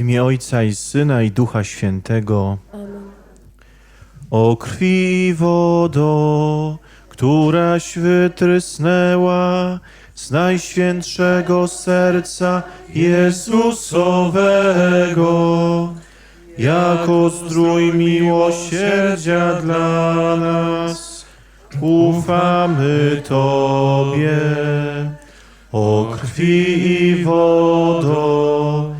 Imię Ojca i Syna i Ducha Świętego. O krwi wodo, któraś wytrysnęła z najświętszego serca Jezusowego, jako zdrój miłosierdzia dla nas, ufamy Tobie. O krwi i wodo,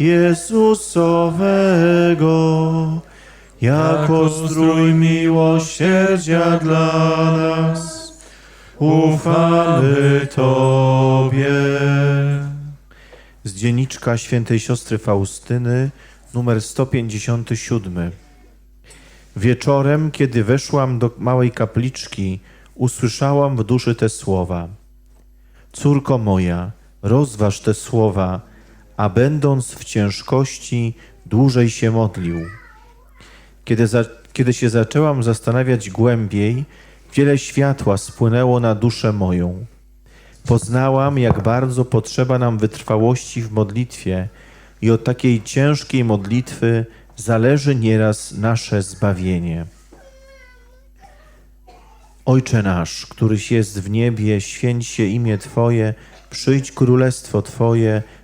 Jezusowego, jako zdrój miłosierdzia dla nas, ufamy Tobie. Z dzienniczka świętej siostry Faustyny, numer 157. Wieczorem, kiedy weszłam do małej kapliczki, usłyszałam w duszy te słowa. Córko moja, rozważ te słowa, a będąc w ciężkości, dłużej się modlił. Kiedy, za, kiedy się zaczęłam zastanawiać głębiej, wiele światła spłynęło na duszę moją. Poznałam, jak bardzo potrzeba nam wytrwałości w modlitwie i od takiej ciężkiej modlitwy zależy nieraz nasze zbawienie. Ojcze nasz, któryś jest w niebie, święć się imię Twoje, przyjdź królestwo Twoje,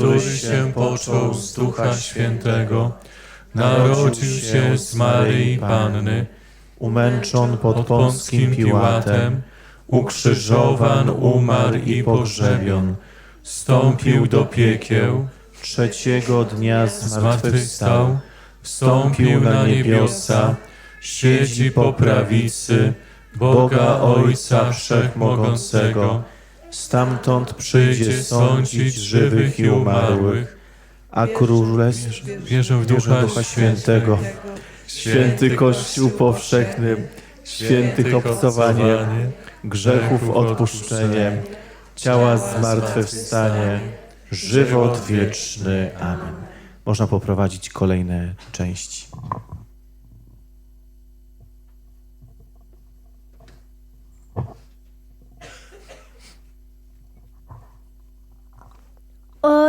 który się począł z Ducha Świętego, narodził się z Maryi Panny, umęczon pod Pąskim Piłatem, ukrzyżowan, umarł i pogrzebion, wstąpił do piekieł, trzeciego dnia zmartwychwstał, wstąpił na niebiosa, siedzi po prawicy Boga Ojca Wszechmogącego, stamtąd przyjdzie sądzić żywych i umarłych, a królestw Wierzę w Ducha, Ducha Świętego, święty Kościół powszechny, świętych obcowanie, grzechów odpuszczenie, ciała zmartwychwstanie, żywot wieczny. Amen. Można poprowadzić kolejne części.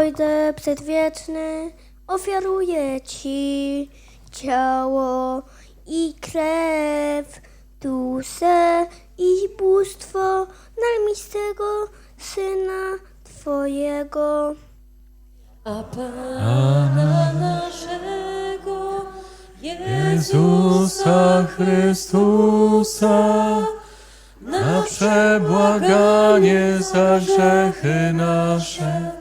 Ojcze przedwieczny, ofiaruję Ci ciało i krew, duszę i bóstwo najmilszego Syna Twojego. A Pana naszego Jezusa Chrystusa, na przebłaganie za grzechy nasze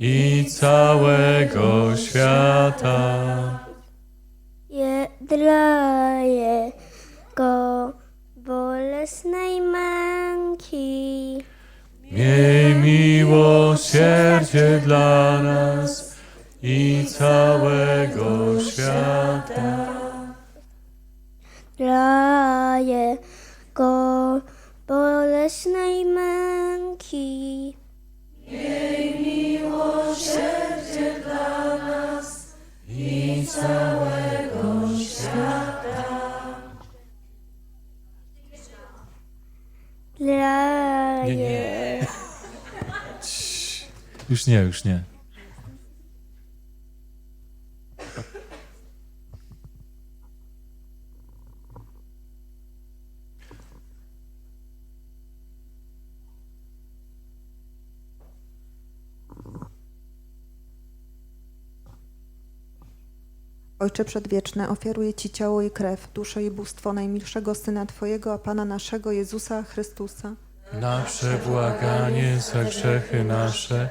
i całego świata. Je, dla Jego bolesnej męki. Miej miłosierdzie dla nas i całego świata. Dla Jego bolesnej męki. Już nie, już nie. Ojcze Przedwieczny, ofiaruję Ci ciało i krew, duszę i bóstwo najmilszego Syna Twojego, a Pana naszego Jezusa Chrystusa, Na przebłaganie za grzechy nasze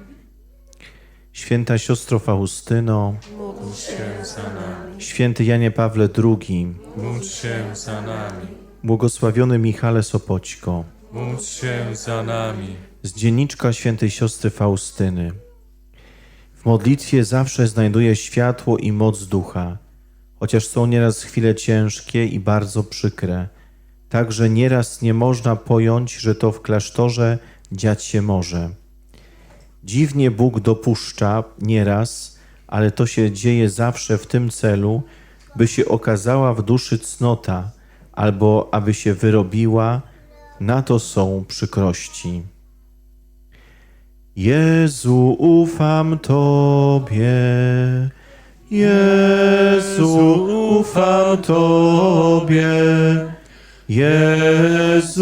Święta siostro Faustyno, Módl się za nami. święty Janie Pawle II, Módl się za nami. błogosławiony Michale Sopoćko, Módl się za nami. z dzienniczka świętej siostry Faustyny. W modlitwie zawsze znajduje światło i moc ducha, chociaż są nieraz chwile ciężkie i bardzo przykre. Także nieraz nie można pojąć, że to w klasztorze dziać się może. Dziwnie Bóg dopuszcza nieraz, ale to się dzieje zawsze w tym celu, by się okazała w duszy cnota, albo aby się wyrobiła, na to są przykrości. Jezu, ufam Tobie. Jezu, ufam Tobie. Jezu,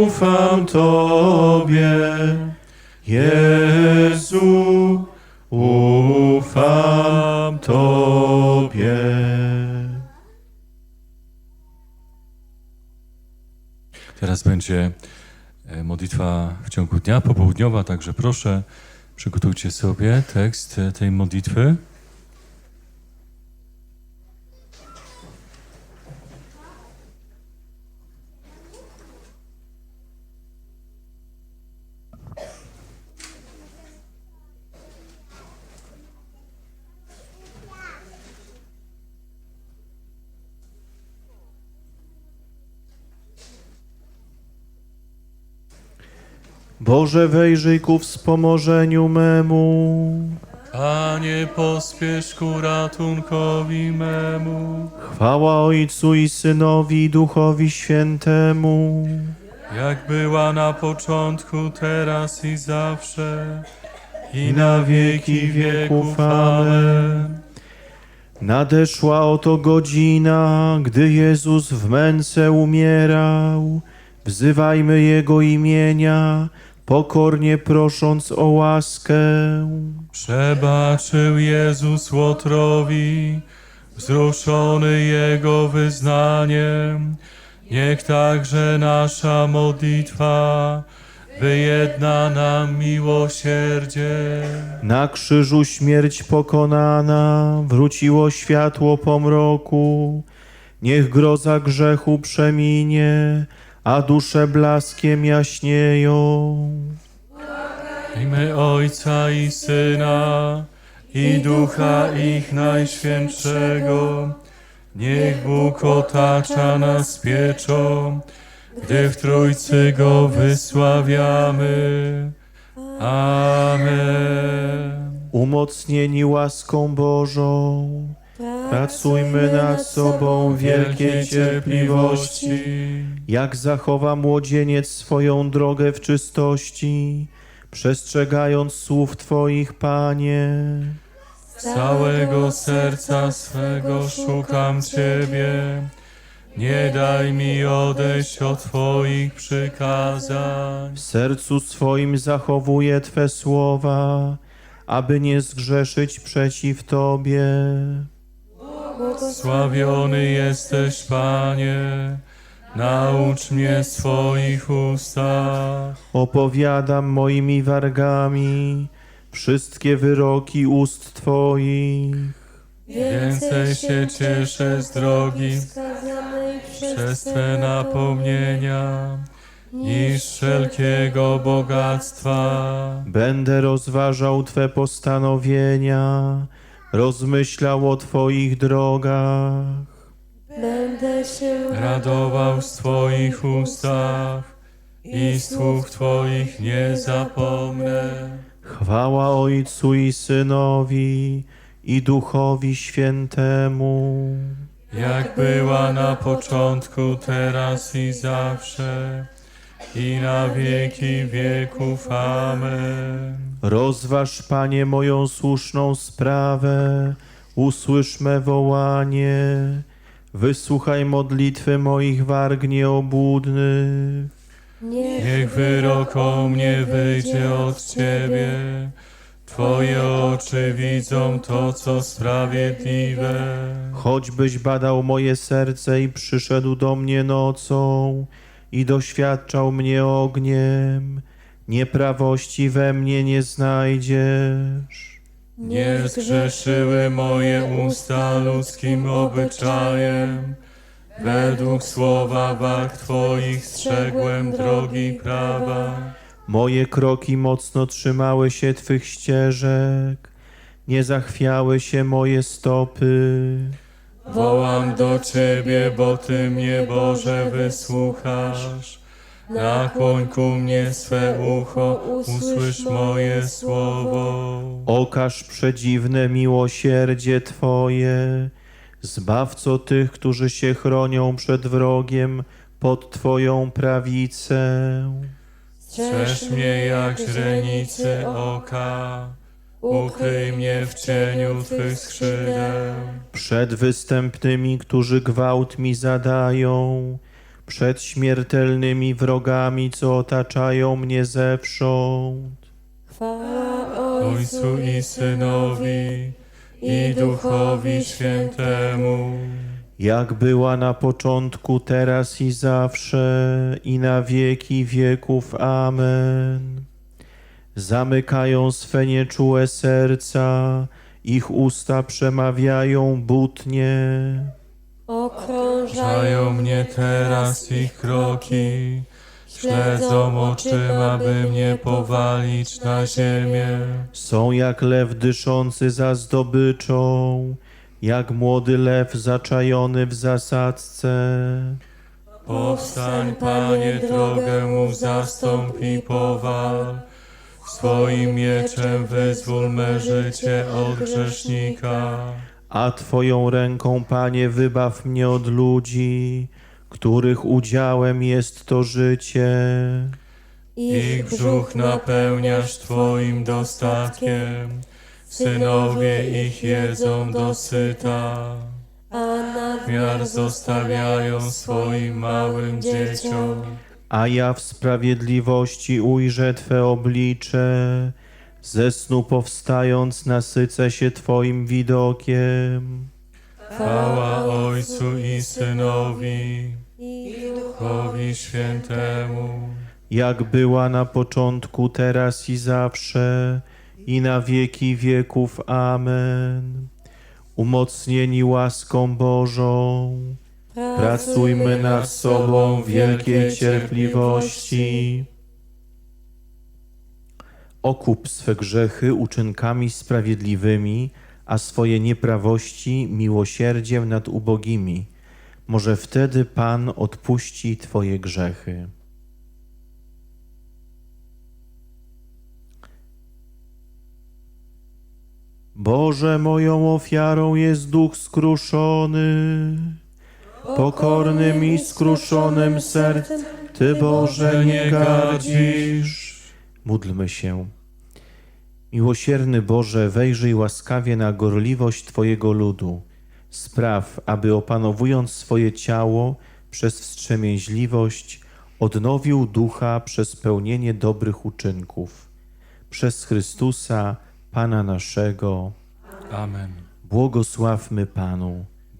ufam Tobie. Jezu, ufam Tobie. Teraz będzie e, modlitwa w ciągu dnia, popołudniowa, także proszę, przygotujcie sobie tekst e, tej modlitwy. Boże, wejrzyj ku wspomożeniu memu. Panie, pospiesz ku ratunkowi memu, Chwała Ojcu i Synowi i Duchowi Świętemu. jak była na początku, teraz i zawsze, i na wieki wieków. Amen. Nadeszła oto godzina, gdy Jezus w męce umierał. Wzywajmy Jego imienia, pokornie prosząc o łaskę. Przebaczył Jezus Łotrowi, wzruszony Jego wyznaniem. Niech także nasza modlitwa wyjedna nam miłosierdzie. Na krzyżu śmierć pokonana, wróciło światło po mroku. Niech groza grzechu przeminie, a dusze blaskiem jaśnieją. Imię Ojca i Syna i Ducha ich Najświętszego, niech Bóg otacza nas pieczą, gdy w Trójcy Go wysławiamy. Amen. Umocnieni łaską Bożą, pracujmy nad sobą wielkiej cierpliwości. Jak zachowa młodzieniec swoją drogę w czystości, przestrzegając słów Twoich, Panie. Całego serca swego szukam Ciebie. Nie daj mi odejść od Twoich przykazań. W sercu swoim zachowuję Twe słowa, aby nie zgrzeszyć przeciw Tobie. Sławiony jesteś, Panie, naucz mnie swoich ustaw. Opowiadam moimi wargami wszystkie wyroki ust Twoich. Więcej się cieszę z drogi przez Twe napomnienia niż wszelkiego bogactwa. Będę rozważał Twe postanowienia, rozmyślał o Twoich drogach. Będę się Radował z Twoich ustaw i słów Twoich nie zapomnę. Chwała Ojcu i Synowi i Duchowi Świętemu. jak była na początku, teraz i zawsze, i na wieki wieków. Amen. Rozważ, Panie, moją słuszną sprawę, usłysz me wołanie, wysłuchaj modlitwy moich warg nieobłudnych. Niech wyrok o mnie wyjdzie od Ciebie. Twoje oczy widzą to, co sprawiedliwe. Choćbyś badał moje serce i przyszedł do mnie nocą i doświadczał mnie ogniem, nieprawości we mnie nie znajdziesz. Nie zgrzeszyły moje usta ludzkim obyczajem. Według słowa wag Twoich strzegłem drogi prawa. Moje kroki mocno trzymały się Twych ścieżek, nie zachwiały się moje stopy. Wołam do Ciebie, bo Ty mnie, Boże, wysłuchasz. Nakłoń ku mnie swe ucho, usłysz moje słowo. Okaż przedziwne miłosierdzie Twoje, zbawco tych, którzy się chronią przed wrogiem pod Twoją prawicę. Strzeż mnie jak źrenicy oka, ukryj mnie w cieniu Twych skrzydeł. Przed występnymi, którzy gwałt mi zadają, przed śmiertelnymi wrogami, co otaczają mnie zewsząd. Chwała Ojcu i Synowi i Duchowi Świętemu, Jak była na początku, teraz i zawsze, i na wieki wieków. Amen. Zamykają swe nieczułe serca, ich usta przemawiają butnie. okrążają Żają mnie teraz ich kroki, śledzą oczyma, by mnie powalić na ziemię. Są jak lew dyszący za zdobyczą, jak młody lew zaczajony w zasadzce. Powstań, Panie, drogę mu zastąp i powal. Swoim mieczem wyzwól me życie od grzesznika. A Twoją ręką, Panie, wybaw mnie od ludzi, których udziałem jest to życie. Ich brzuch napełniasz Twoim dostatkiem. Synowie ich jedzą dosyta. a nad Miar zostawiają swoim małym dzieciom. A ja w sprawiedliwości ujrzę Twe oblicze, ze snu powstając nasycę się Twoim widokiem. Chwała Ojcu i Synowi, i Duchowi Świętemu. jak była na początku, teraz i zawsze, i na wieki wieków. Amen. Umocnieni łaską Bożą, pracujmy nad sobą wielkiej cierpliwości. Okup swe grzechy uczynkami sprawiedliwymi, a swoje nieprawości miłosierdziem nad ubogimi. Może wtedy Pan odpuści Twoje grzechy. Boże, moją ofiarą jest duch skruszony, pokornym i skruszonym sercem. Ty, Boże, nie gardzisz. Módlmy się. Miłosierny Boże, wejrzyj łaskawie na gorliwość Twojego ludu. Spraw, aby opanowując swoje ciało przez wstrzemięźliwość, odnowił ducha przez pełnienie dobrych uczynków. Przez Chrystusa, Pana naszego, Amen. błogosławmy Panu.